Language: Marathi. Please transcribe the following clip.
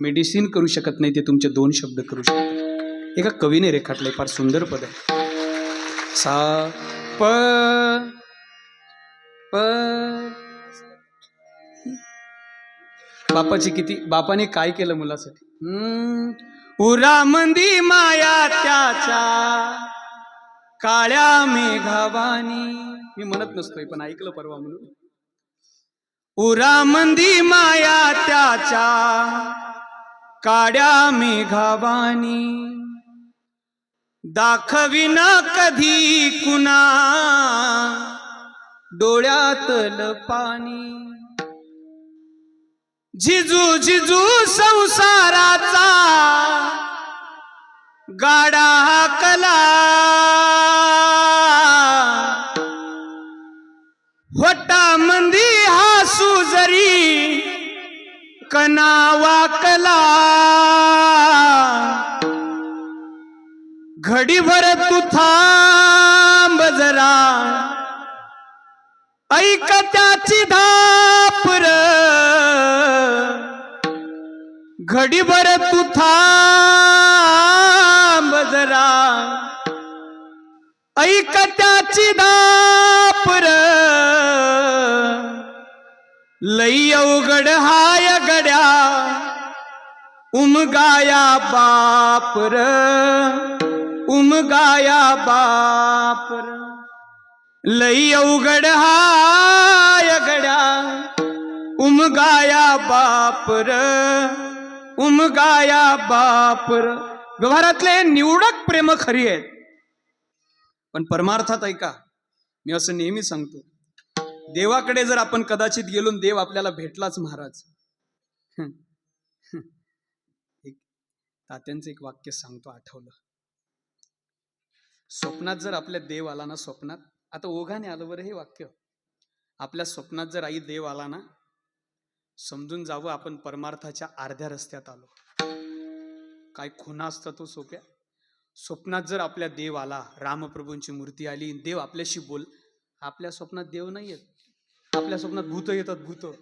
मेडिसिन करू शकत नाही ते तुमचे दोन शब्द करू शकतात. एका कवीने रेखाटले फार सुंदर पद आहे. सा प प बापाची किती बापाने काय केलं मुलासाठी? उरा मंदी माया त्याच्या काळ्या मेघावानी. मी म्हणत नसतोय पण ऐकलं परवा म्हणून. उरा मंदी माया त्याच्या काड्या मेघावानी. दाखविना कधी कुणा. डोळ्यातल पाणी झिजू झिजू संसाराचा. गाडा हाकला होटा मंदी हा सुजरी कना वाकला घडीभर तू थांब जरा. ऐक त्याची धापर. घडीभर तू थांब जरा. ऐक त्याची दापर लई अवघड हाय गड्या. उमगाया बापर. उमगाया बापर. लई अवघड हाय गड्या. उमगाया बापर. उमगाया बापर. व्यवहारातले निवडक प्रेम खरी आहेत. पण परमार्थात ऐका मी असं नेहमी सांगतो देवाकडे जर आपण कदाचित गेलो देव आपल्याला भेटलाच महाराज. एक तात्यांचं एक वाक्य सांगतो आठवलं. स्वप्नात जर आपल्या देव आला ना स्वप्नात आता ओघाने आलं बरं हे वाक्य. आपल्या स्वप्नात जर आई देव आला ना समजून जावं आपण परमार्थाच्या अर्ध्या रस्त्यात आलो. काय खुना असतं तो सोप्या? स्वप्नात जर आपल्या देव आला रामप्रभूंची मूर्ती आली देव आपल्याशी बोल आपल्या स्वप्नात देव नाही येत आपल्या स्वप्नात भूत येतात भूत.